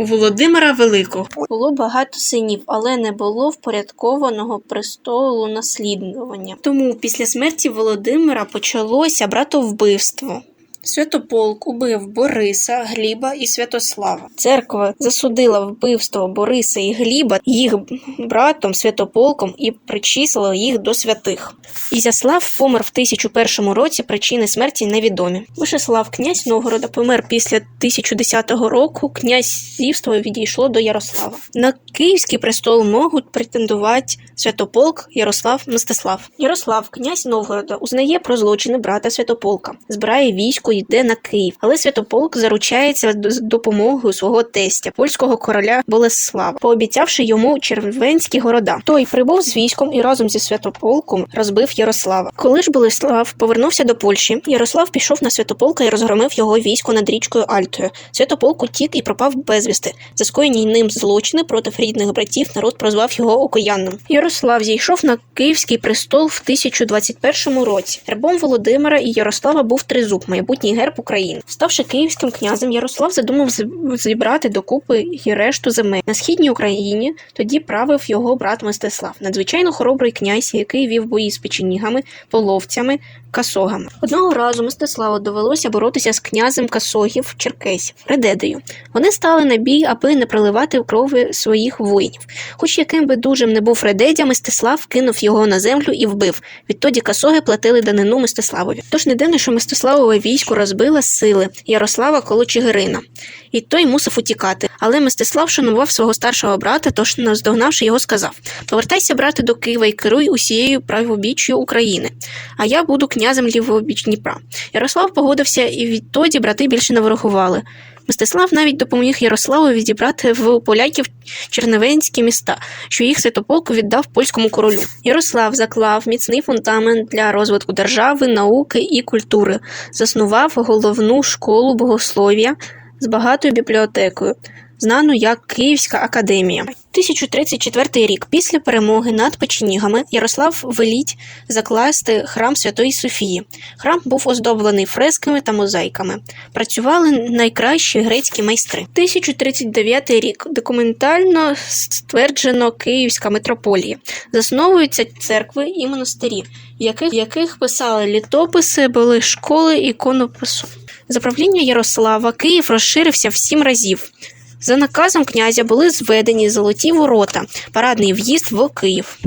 У Володимира Великого Було багато синів, але не було впорядкованого престолу наслідування. Тому після смерті Володимира почалося братовбивство. Святополк убив Бориса, Гліба і Святослава. Церква засудила вбивство Бориса і Гліба їх братом Святополком і причислила їх до святих. Ізяслав помер в 1001 році. Причини смерті невідомі. Вишеслав, князь Новгорода, помер після 1010 року. Князівство відійшло до Ярослава. На київський престол можуть претендувати Святополк, Ярослав, Мстислав. Ярослав, князь Новгорода, узнає про злочини брата Святополка, збирає військо, йде на Київ. Але Святополк заручається з допомогою свого тестя, польського короля Болеслава, пообіцявши йому червенські города. Той прибув з військом і разом зі Святополком розбив Ярослава. Коли ж Болеслав повернувся до Польщі, Ярослав пішов на Святополка і розгромив його військо над річкою Альтою. Святополк утік і пропав безвісти. За скоєні ним злочини проти рідних братів народ прозвав його окоянним. Ярослав зійшов на київський престол в 1021 році. Гербом Володимира і Ярослава був тризуб, майбутній герб України. Ставши київським князем, Ярослав задумав зібрати докупи і решту земель на східній Україні. Тоді правив його брат Мстислав, надзвичайно хоробрий князь, який вів бої з печенігами, половцями, касогами. Одного разу Мстиславу довелося боротися з князем касогів Черкесів Редедею. Вони стали на бій, аби не проливати крови своїх воїнів. Хоч яким би дужим не був Редедя, Мстислав кинув його на землю і вбив. Відтоді касоги платили данину Мстиславові. Тож не дивно, що Мстиславове військо розбило сили Ярослава коло Чигирина. І той мусив утікати. Але Мстислав шанував свого старшого брата, тож, наздогнавши його, сказав: Повертайся, брате, до Києва і керуй усією правобіччю України. А я буду князем лівобіч Дніпра. Ярослав погодився, і відтоді брати більше не ворогували. Мстислав навіть допоміг Ярославу відібрати в поляків черневенські міста, що їх святополк віддав польському королю. Ярослав заклав міцний фундамент для розвитку держави, науки і культури, заснував головну школу богослов'я з багатою бібліотекою, знану як Київська академія. 1034 рік після перемоги над печенігами Ярослав веліть закласти храм Святої Софії. Храм був оздоблений фресками та мозаїками. Працювали найкращі грецькі майстри. 1039 рік документально стверджено Київська митрополія. Засновуються церкви і монастирі, в яких, в яких писали літописи, були школи іконопису. За правління Ярослава Київ розширився в сім разів. За наказом князя були зведені золоті ворота, парадний в'їзд в Київ.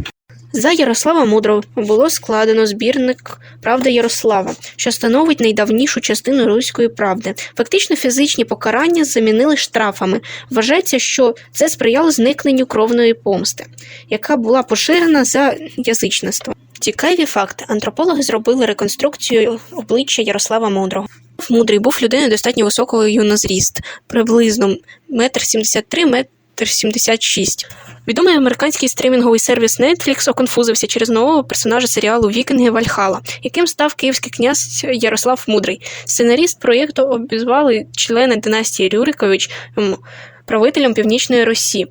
За Ярослава Мудрого було складено збірник Правда Ярослава, що становить найдавнішу частину руської правди. Фактично фізичні покарання замінили штрафами. Вважається, що це сприяло зникненню кровної помсти, яка була поширена за язичництво. Цікаві факти. Антропологи зробили реконструкцію обличчя Ярослава Мудрого. Мудрий був людиною достатньо високою на зріст, приблизно метр сімдесят три, метр сімдесят шість. Відомий американський стримінговий сервіс Netflix оконфузився через нового персонажа серіалу Вікінги Вальхала, яким став київський князь Ярослав Мудрий. Сценаріст проєкту обізвали члени династії Рюрикович правителем Північної Росії.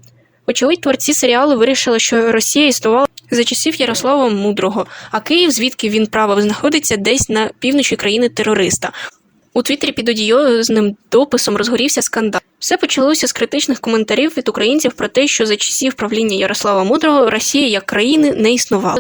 Очевидь, творці серіалу вирішили, що Росія існувала за часів Ярослава Мудрого, а Київ, звідки він правив, знаходиться десь на півночі країни терориста. У Твіттері під одіозним дописом розгорівся скандал. Все почалося з критичних коментарів від українців про те, що за часів правління Ярослава Мудрого Росія як країни не існувала.